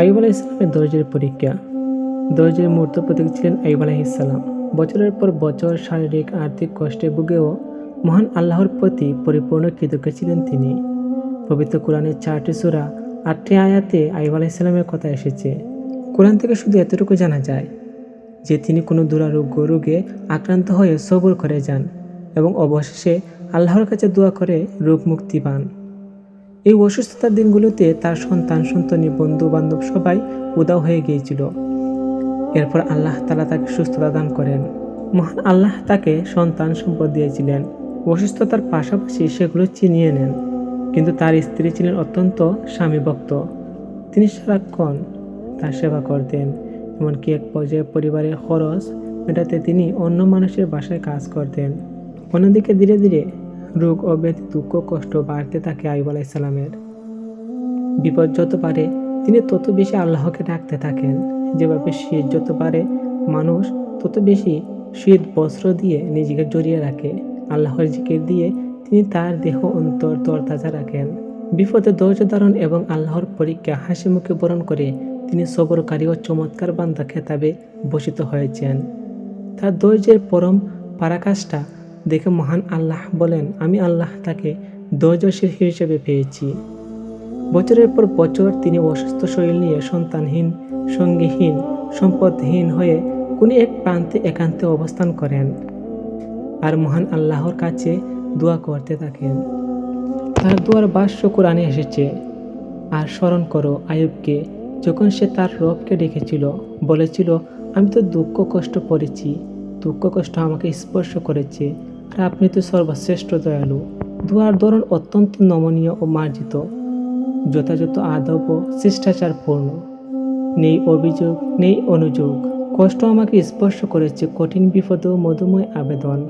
আইব আলাহ ইসলামের ধৈর্যের পরীক্ষা। ধৈর্যের মূর্ত প্রতীক ছিলেন আইব আলাহ ইসলাম বছরের পর বছর শারীরিক, আর্থিক কষ্টে ভুগেও মহান আল্লাহর প্রতি পরিপূর্ণ কৃতজ্ঞ ছিলেন তিনি। পবিত্র কোরআনের চারটি সূরা, আটটি আয়াতে আইব আলাহ ইসলামের কথা এসেছে। কোরআন থেকে শুধু এতটুকু জানা যায় যে তিনি কোনো দুরারোগ্য রোগে আক্রান্ত হয়ে সবর করে যান এবং অবশেষে আল্লাহর কাছে দোয়া করে রোগ মুক্তি পান। এই অসুস্থতার দিনগুলোতে তার সন্তান, সন্তনী বন্ধু বান্ধব সবাই উদাও হয়ে গিয়েছিল। এরপর আল্লাহ তালা তাকে সুস্থতা দান করেন। মহান আল্লাহ তাকে সন্তান সম্পদ দিয়েছিলেন। অসুস্থতার পাশাপাশি সেগুলো চিনিয়ে নেন। কিন্তু তার স্ত্রী ছিলেন অত্যন্ত স্বামীভক্ত। তিনি সারাক্ষণ তার সেবা করতেন, এমনকি এক পর্যায়ে পরিবারের খরচ মেটাতে তিনি অন্য মানুষের বাসায় কাজ করতেন। অন্যদিকে ধীরে ধীরে রোগ ও ব্যাধি দুঃখ কষ্ট বাড়তে থাকে আইব আলাইসালামের বিপদ যত পারে তিনি তত বেশি আল্লাহকে ডাকতে থাকেন। যেভাবে শীত যত পারে মানুষ তত বেশি শীত বস্ত্র দিয়ে নিজেকে জড়িয়ে রাখে। আল্লাহর জিকির দিয়ে তিনি তার দেহ অন্তর তরতাজা রাখেন। বিপদে ধৈর্য ধারণ এবং আল্লাহর পরীক্ষা হাসি মুখে বরণ করে তিনি সবরকারী ও চমৎকার বান্দা খেতাবে ভূষিত হয়েছেন। তার ধৈর্যের পরম পারাকাশটা দেখে মহান আল্লাহ বলেন, আমি আল্লাহ তাকে ধৈর্যশীল হিসেবে পেয়েছি। বছরের পর বছর তিনি অসুস্থ শরীর নিয়ে সন্তানহীন, সঙ্গীহীন, সম্পদহীন হয়ে কোনো এক প্রান্তে একান্তে অবস্থান করেন আর মহান আল্লাহর কাছে দোয়া করতে থাকেন। তার দোয়ার বাস্য কোরআনে এসেছে, আর স্মরণ করো আয়ুবকে যখন সে তার রবকে ডেকেছিল, বলেছিল, আমি তো দুঃখ কষ্ট পড়েছি, দুঃখ কষ্ট আমাকে স্পর্শ করেছে আপনি তো সর্বশ্রেষ্ঠ দয়ালু। দুয়ার ধরন অত্যন্ত নমনীয় ও মার্জিত। যথাযথ আদব ও শিষ্টাচারপূর্ণ নেই অভিযোগ, নেই অনুযোগ। কষ্ট আমাকে স্পর্শ করেছে কঠিন বিপদ ও মধুময় আবেদন।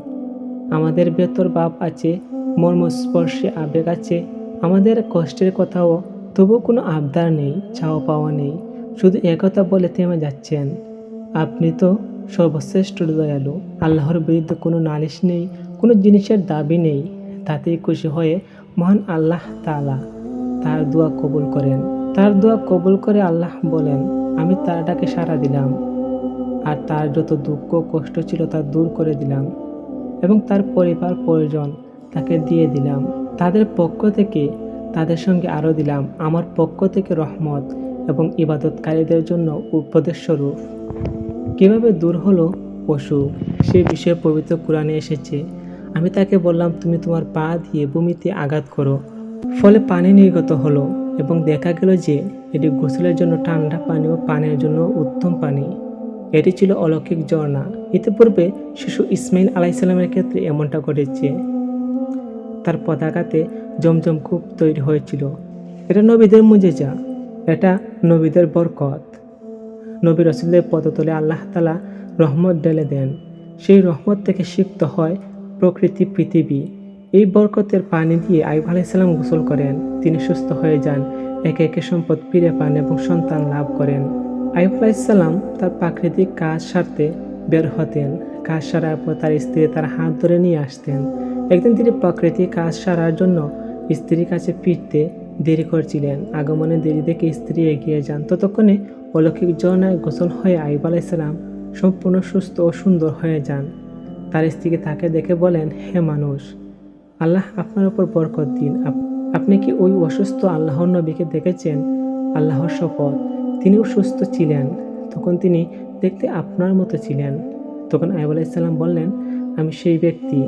আমাদের বেতর বাপ আছে, মর্মস্পর্শে আবেগ আছে। আমাদের কষ্টের কথাও তবু কোনো আবদার নেই, চাওয়া পাওয়া নেই। শুধু একথা বলে থেমে যাচ্ছেন। আপনি তো সর্বশ্রেষ্ঠ দয়ালু। আল্লাহর বিরুদ্ধে কোনো নালিশ নেই কোনো জিনিসের দাবি নেই, তাতেই খুশি হয়ে মহান আল্লাহ তালা তার দোয়া কবুল করেন। তার দোয়া কবুল করে আল্লাহ বলেন, আমি তার ডাকে সাড়া দিলাম, আর তার যত দুঃখ কষ্ট ছিল তা দূর করে দিলাম এবং তার পরিবার প্রয়োজন তাকে দিয়ে দিলাম। তাদের পক্ষ থেকে তাদের সঙ্গে আরও দিলাম। আমার পক্ষ থেকে রহমত এবং ইবাদতকারীদের জন্য উপদেশ স্বরূপ। কীভাবে দূর হলো পশু? সে বিষয়ে পবিত্র কোরআনে এসেছে আমি তাকে বললাম, তুমি তোমার পা দিয়ে ভূমিতে আঘাত করো। ফলে পানি নির্গত হলো এবং দেখা গেল যে এটি গোসলের জন্য ঠান্ডা পানি ও পানের জন্য উত্তম পানি। এটি ছিল অলৌকিক ঝর্ণা। ইতিপূর্বে শিশু ইসমাইল আলাইসাল্লামের ক্ষেত্রে এমনটা ঘটেছে। তার পতাকাতে জমজম কূপ তৈরি হয়েছিল। এটা নবীদের মুজেজা। এটা নবীদের বরকত। নবী রসুলের পদতলে আল্লাহ তালা রহমত ঢেলে দেন। সেই রহমত থেকে সিক্ত হয় প্রকৃতি পৃথিবী। এই বরকতের পানি দিয়ে আইব আলাইসাল্লাম গোসল করেন। তিনি সুস্থ হয়ে যান, একে একে সম্পদ ফিরে পান এবং সন্তান লাভ করেন। আইব আলাইসাল্লাম তার প্রাকৃতিক কাজ সারতে বের হতেন। কাজ সারার পর তার স্ত্রী তার হাত ধরে নিয়ে আসতেন। একদিন তিনি প্রাকৃতিক কাজ সারার জন্য স্ত্রীর কাছে ফিরতে দেরি করছিলেন। আগমনে দেরি দেখে স্ত্রী এগিয়ে যান। ততক্ষণে অলৌকিক জনায় গোসল হয়ে আইব আলাইসাল্লাম সম্পূর্ণ সুস্থ ও সুন্দর হয়ে যান। তার স্ত্রীকে তাকে দেখে বলেন, হে মানুষ, আল্লাহ আপনার উপর বরকত দিন। আপ- আপনি কি ওই অসুস্থ আল্লাহর নবীকে দেখেছেন? আল্লাহর শপথ। তিনিও সুস্থ ছিলেন। তখন তিনি দেখতে আপনার মতো ছিলেন। তখন আইব আলাইসাল্লাম বললেন, আমি সেই ব্যক্তি।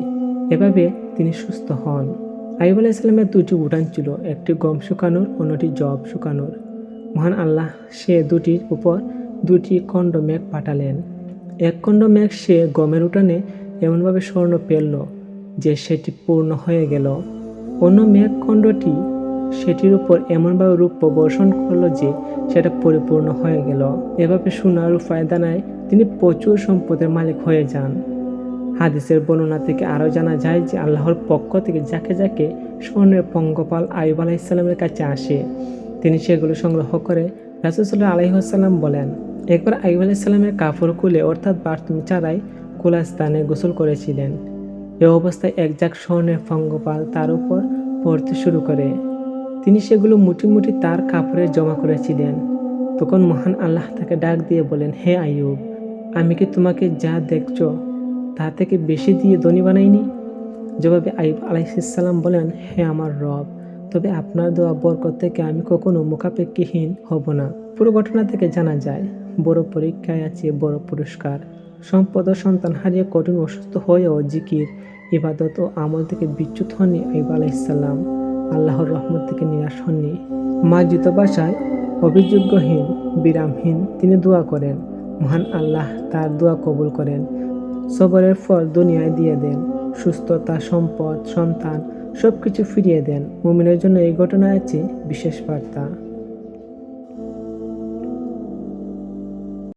এভাবে তিনি সুস্থ হন। আইব আলাইসাল্লামের দুটি উঠান ছিল, একটি গম শুকানোর, অন্যটি জব শুকানোর। মহান আল্লাহ সে দুটির উপর দুটি খণ্ড মেঘ পাঠালেন। এক খণ্ড মেঘ সে গমের উঠানে এমনভাবে স্বর্ণ পেলল যে সেটি পূর্ণ হয়ে গেল। অন্য মেঘখণ্ডটি সেটির উপর এমনভাবে রূপ প্রবর্ষণ করল যে সেটা পরিপূর্ণ হয়ে গেল। এভাবে সোনার রূপায় দানায় তিনি প্রচুর সম্পদের মালিক হয়ে যান। হাদিসের বর্ণনা থেকে আরও জানা যায় যে আল্লাহর পক্ষ থেকে যাকে যাকে স্বর্ণের পঙ্গপাল আইব আলাইসাল্লামের কাছে আসে, তিনি সেগুলো সংগ্রহ করে রাসুসাল্লাহ আলহিহাসাল্লাম বলেন, একবার আইব আলাইসাল্লামের কাপড় খুলে অর্থাৎ বাথরুম ছাড়াই খোলা স্থানে গোসল করেছিলেন। এ অবস্থায় এক যাক স্বর্ণের পঙ্গপাল তার উপর পড়তে শুরু করে। তিনি সেগুলো মুঠি মুঠি তার কাপড়ে জমা করেছিলেন। তখন মহান আল্লাহ তাকে ডাক দিয়ে বলেন, হে আইয়ুব, আমি কি তোমাকে যা দেখছ তা থেকে বেশি দিয়ে ধনী বানাইনি? জবাবে আইব আলাইসাল্লাম বলেন, হে আমার রব, তবে আপনার দেওয়া বরকত থেকে আমি কখনো মুখাপেক্ষিহীন হব না। পুরো ঘটনা থেকে জানা যায়, বড় পরীক্ষায় আছে বড় পুরস্কার। সম্পদ ও সন্তান হারিয়ে কঠিন অসুস্থ হয়েও জিকির ইবাদত ও আমল থেকে বিচ্যুত হননি আইব আলাইসাল্লাম আল্লাহর রহমত থেকে নিরাশ হননি। মার্জিত বাসায় অভিযোগ্যহীন বিরামহীন তিনি দোয়া করেন। মহান আল্লাহ তার দোয়া কবুল করেন। সবরের ফল দুনিয়ায় দিয়ে দেন। সুস্থতা, সম্পদ, সন্তান সব কিছু ফিরিয়ে দেন। মুমিনের জন্য এই ঘটনায় আছে বিশেষ বার্তা।